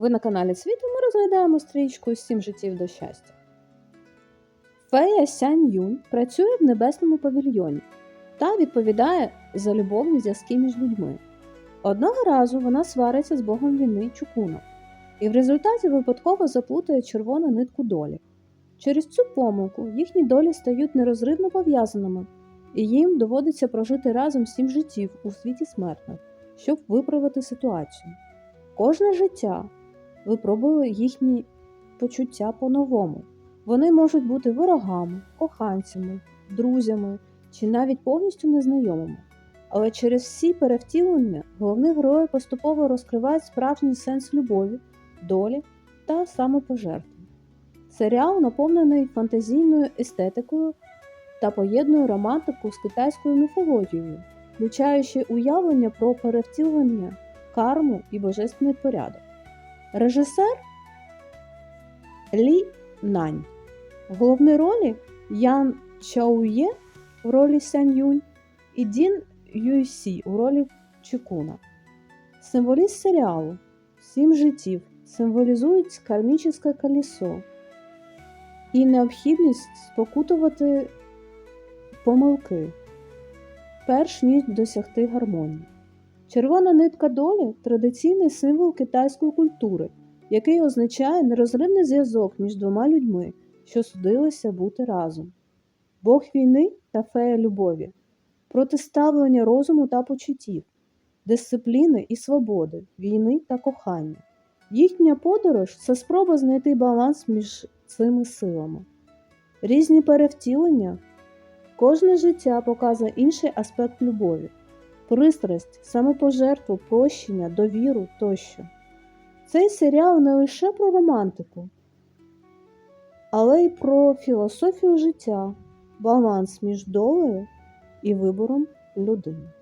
Ви на каналі Світло ми розглядаємо стрічку «Сім життів до щастя. Фея Сянь Юнь працює в небесному павільйоні та відповідає за любовні зв'язки між людьми. Одного разу вона свариться з богом війни Чукуном і в результаті випадково заплутає червону нитку долі. Через цю помилку їхні долі стають нерозривно пов'язаними, і їм доводиться прожити разом сім життів у світі смертних, щоб виправити ситуацію. Кожне життя випробує їхні почуття по-новому. Вони можуть бути ворогами, коханцями, друзями чи навіть повністю незнайомими. Але через всі перевтілення головні герої поступово розкривають справжній сенс любові, долі та самопожертви. Серіал наповнений фантазійною естетикою та поєднує романтику з китайською міфологією, включаючи уявлення про перевтілення, карму і божественний порядок. Режисер Лі Нань. В головній ролі Ян Чаує в ролі Сянь Юнь і Дін Юйсі у ролі Чікуна. Символіст серіалу Сім життів символізують кармічне колесо і необхідність спокутувати помилки, перш ніж досягти гармонії. Червона нитка долі традиційний символ китайської культури, який означає нерозривний зв'язок між двома людьми, що судилися бути разом. Бог війни та фея любові, протиставлення розуму та почуттів, дисципліни і свободи, війни та кохання. Їхня подорож це спроба знайти баланс між цими силами. Різні перевтілення, кожне життя показує інший аспект любові пристрасть, самопожертву, прощення, довіру тощо. Цей серіал не лише про романтику, але й про філософію життя, баланс між долею і вибором людини.